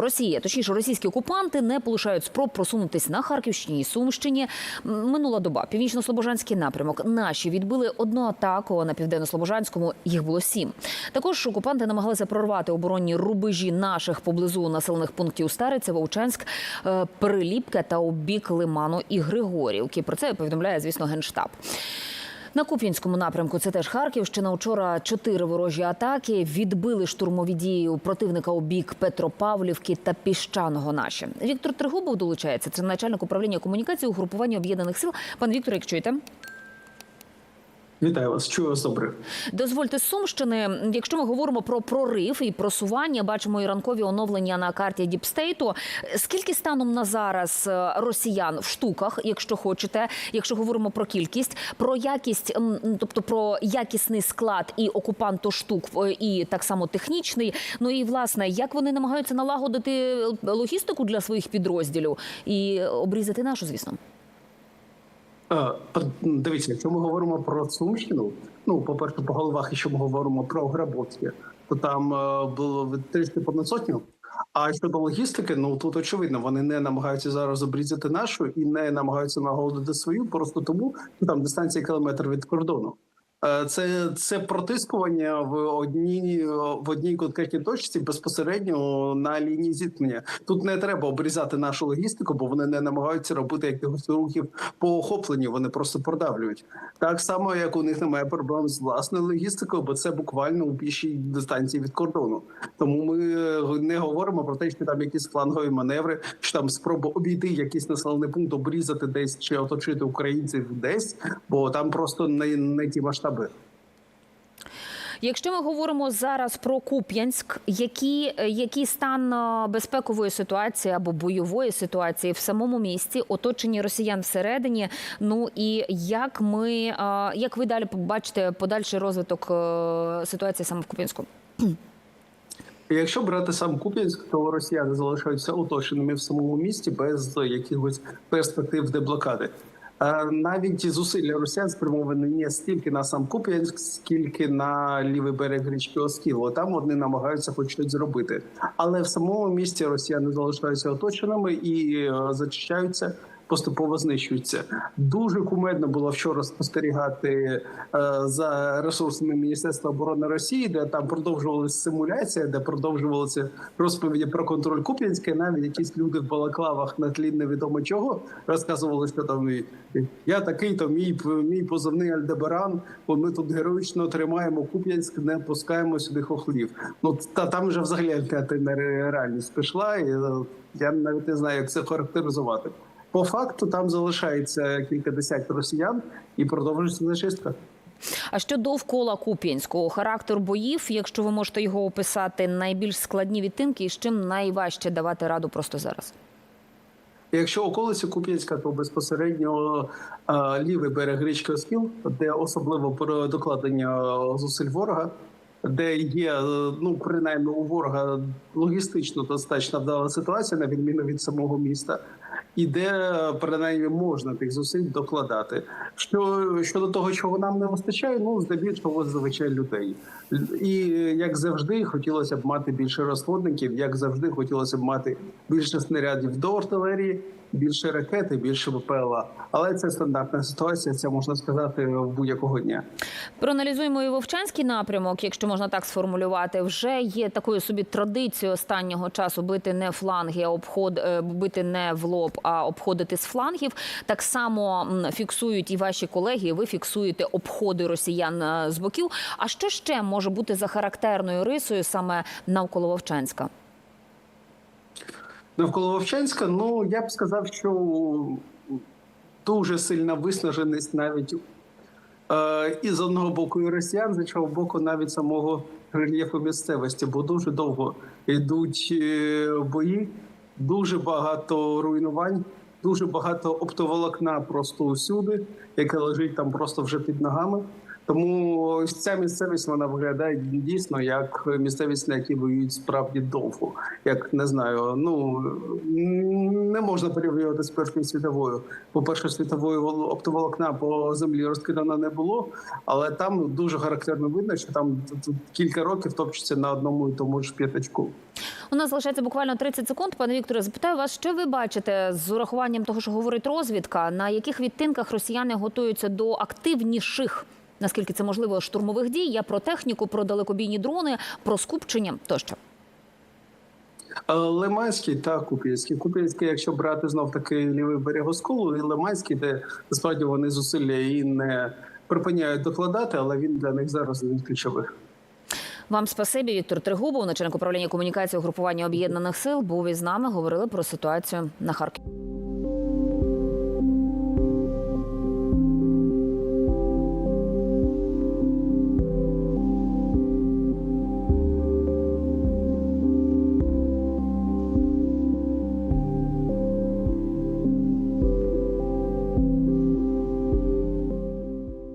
Росія, точніше, російські окупанти не полишають спроб просунутись на Харківщині і Сумщині. Минула доба, північно-слобожанський напрямок. Наші відбили одну атаку на південно-слобожанському. Їх було сім. Також окупанти намагалися прорвати оборонні рубежі наших поблизу населених пунктів Стариця, Вовчанськ, е, Переліпка та у бік Лиману і Григорівки. Про це повідомляє, звісно, генштаб. На Куп'янському напрямку це теж Харківщина. Учора чотири ворожі атаки відбили штурмові дії у противника у бік Петропавлівки та Піщаного. Наші Віктор Тригубов долучається. Це начальник управління комунікації угрупування об'єднаних сил. Пан Віктор, як чуєте? Вітаю вас, чую вас добре. Дозвольте Сумщини. Якщо ми говоримо про прорив і просування, бачимо і ранкові оновлення на карті Діпстейту. Скільки станом на зараз е, росіян в штуках, якщо хочете, якщо говоримо про кількість, про якість, тобто про якісний склад і окупанту штук, і так само технічний. Ну і власне, як вони намагаються налагодити логістику для своїх підрозділів і обрізати нашу, звісно. Е, по- Дивіться, якщо ми говоримо про Сумщину, ну по-перше, по головах, якщо ми говоримо про Грабовське, то там е, було трішки понад сотню. А щодо логістики, ну тут очевидно, вони не намагаються зараз обрізати нашу і не намагаються наголодити свою, просто тому що там дистанція кілометр від кордону. Е, Це, це протискування в одній в одній конкретній точці безпосередньо на лінії зіткнення. Тут не треба обрізати нашу логістику, бо вони не намагаються робити якихось рухів по охопленню. Вони просто продавлюють. Так само, як у них немає проблем з власною логістикою, бо це буквально у пішій дистанції від кордону. Тому ми е, не говоримо про те, що там якісь флангові маневри, що там спроба обійти якийсь населений пункт, обрізати десь чи оточити українців десь, бо там просто не, не ті масштаби. Якщо ми говоримо зараз про Куп'янськ, які, який стан е, безпекової ситуації або бойової ситуації в самому місті, оточені росіян всередині. Ну і як ми е, як ви далі побачите подальший розвиток е, ситуації саме в Куп'янську? Якщо брати сам Куп'янськ, то росіяни залишаються оточеними в самому місті без якихось перспектив деблокади. Е, Навіть зусилля росіян спрямовані не стільки на сам Куп'янськ, скільки на лівий берег річки Оскіло. Там вони намагаються хоч щось зробити. Але в самому місті росіяни залишаються оточеними і е, зачищаються. Поступово знищуються. Дуже кумедно було вчора спостерігати е, за ресурсами Міністерства оборони Росії, де там продовжувалася симуляція, де продовжувалися розповіді про контроль Куп'янська. Навіть якісь люди в балаклавах на тлі невідомо чого розказували, що там я такий, то мій мій позивний Альдебаран. Бо ми тут героїчно тримаємо Куп'янськ, не пускаємо сюди хохлів. Ну та там вже взагалі альтернативна реальність пішла, і е, я навіть не знаю, як це характеризувати. По факту там залишається кілька десятків росіян і продовжується зачистка. А що довкола Куп'янського характер боїв, якщо ви можете його описати, найбільш складні відтинки, і з чим найважче давати раду просто зараз? Якщо околиці Куп'янська, то безпосередньо е, лівий берег річки Оскіл, де особливо про докладення зусиль ворога, де є е, ну принаймні у ворога логістично достатньо вдала ситуація, на відміну від самого міста, і де е, принаймні можна тих зусиль докладати. Що щодо того, чого нам не вистачає, ну здебільшого зазвичай людей. І як завжди, хотілося б мати більше розходників, як завжди, хотілося б мати більше снарядів до артилерії, більше ракети, більше ВПЛА. Але це стандартна ситуація. Це можна сказати будь-якого дня. Проаналізуємо і Вовчанський напрямок, якщо можна так сформулювати. Вже є такою собі традицією останнього часу бити не фланги, а обход е, бити не в лоб, а обходити з флангів. Так само фіксують і ваші колеги. Ви фіксуєте обходи росіян е, з боків. А що ще може бути за характерною рисою саме навколо Вовчанська? Навколо Вовчанська, ну я б сказав, що дуже сильна виснаженість навіть е, і з одного боку і росіян, з іншого боку, навіть самого рельєфу місцевості, бо дуже довго йдуть е, бої, дуже багато руйнувань, дуже багато оптоволокна просто усюди, яке лежить там просто вже під ногами. Тому ця місцевість вона виглядає дійсно як місцевість, на якій воюють справді довго. Як не знаю, ну не можна порівнювати з першою світовою. По першою світовою вол- оптоволокна по землі розкидано не було, але там дуже характерно видно, що там кілька років топчеться на одному і тому ж п'ятачку. У нас залишається буквально 30 секунд. Пане Вікторе, запитаю вас, що ви бачите з урахуванням того, що говорить розвідка, на яких відтинках росіяни готуються до активніших, наскільки це можливо, штурмових дій? Я про техніку, про далекобійні дрони, про скупчення тощо. Е, Лиманський та Куп'янський. Куп'янський, якщо брати знов таки лівий берег Осколу, і Лиманський, де насправді вони зусилля і не припиняють докладати, але він для них зараз з ключових. Вам спасибі, Віктор Тригубов, начальник управління комунікації угрупування об'єднаних сил, був із нами. Говорили про ситуацію на Харків.